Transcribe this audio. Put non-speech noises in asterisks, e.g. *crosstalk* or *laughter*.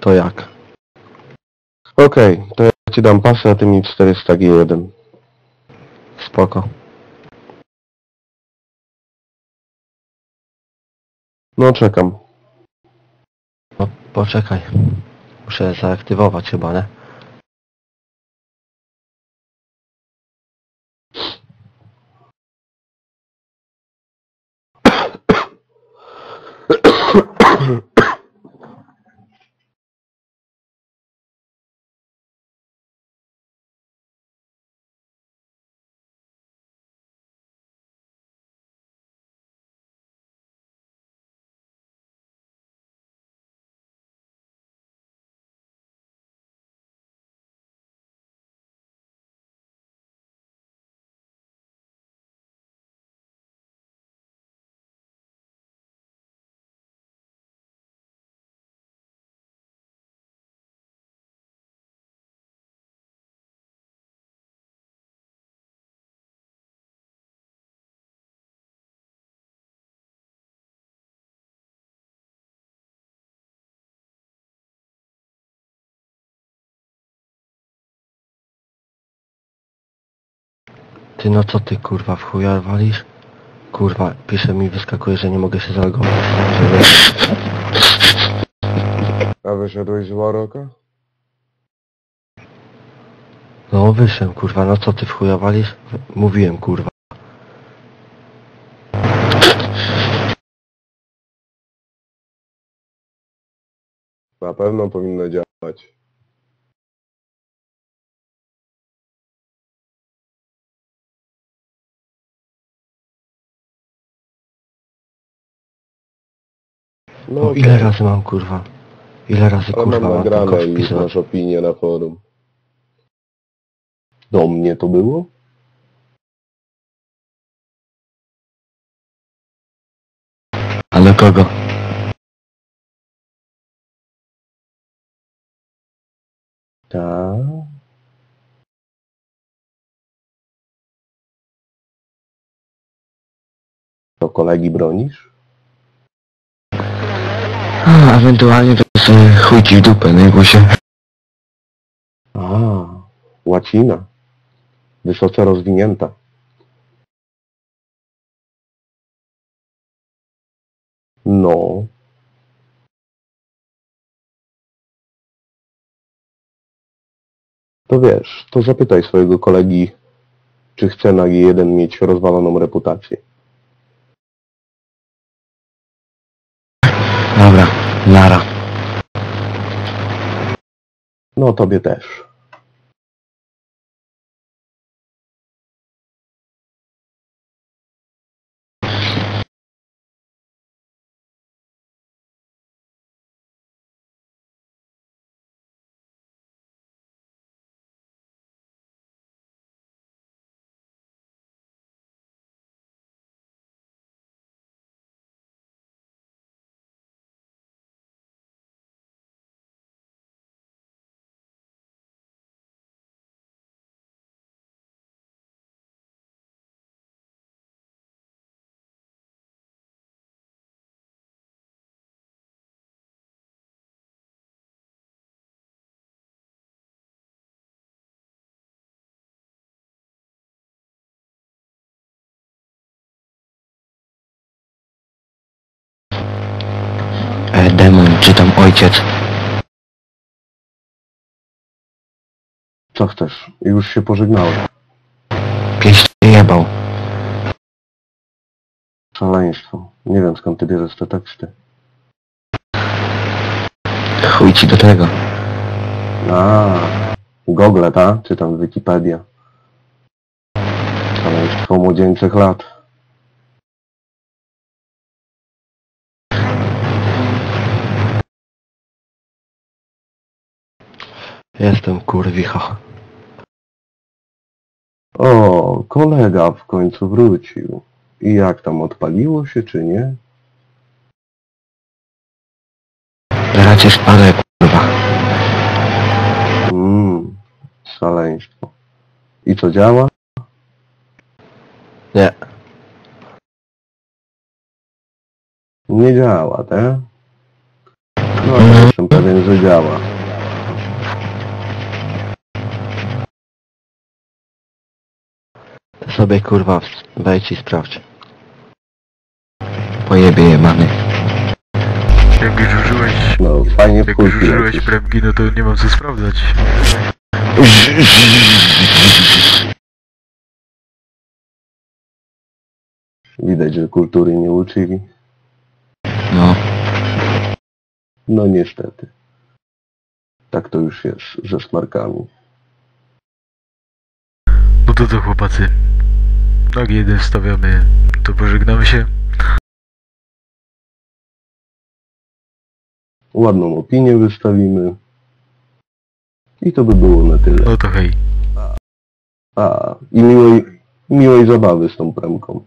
To jak? Okej, to ja ci dam pasy, a ty mi 400 G1. Spoko. No czekam. No, poczekaj. Muszę zaaktywować chyba, nie? *coughs* Ty no co ty kurwa w chuja walisz? Kurwa, pisze mi, wyskakuje, że nie mogę się zalogować. A wyszedłeś z Waroka? No wyszłem kurwa, no co ty w chuja walisz? Mówiłem kurwa. Na pewno powinno działać. No No ile razy mam kurwa? Ile razy Ale kurwa mam mam nagrane i wpisywać? masz opinię na forum. Do mnie to było? Ale kogo? Tak. To kolegi bronisz? A, ewentualnie to sobie chuj ci w dupę, nie gusie. A, łacina. Wysoce rozwinięta. No. To wiesz, to zapytaj swojego kolegi, czy chce na G1 mieć rozwaloną reputację. Dobra, nara. No, tobie też. Ojciec? Co chcesz? Już się pożegnałem. Pieś się jebał. Szaleństwo. Nie wiem skąd ty bierzesz te teksty. Chuj ci do tego. A, Google, ta? Czy tam Wikipedia? Szaleństwo młodzieńczych lat. Jestem kurwicha. O, kolega w końcu wrócił. I jak tam odpaliło się, czy nie? Racie spadaj kurwa. Mmm, szaleństwo. I co działa? Nie. Nie działa, tak? No, jestem pewien, że działa. Sobie kurwa wejdź i sprawdź. Pojebie jebany. Jak już użyłeś, No, fajnie jak już użyłeś premki, no to nie mam co sprawdzać. Widać, że kultury nie uczyli. No, No niestety. Tak to już jest ze smarkami. No to co chłopacy. Nogi jeden stawiamy, to pożegnamy się. Ładną opinię wystawimy. I to by było na tyle. No to hej. A, i miłej, miłej zabawy z tą premką.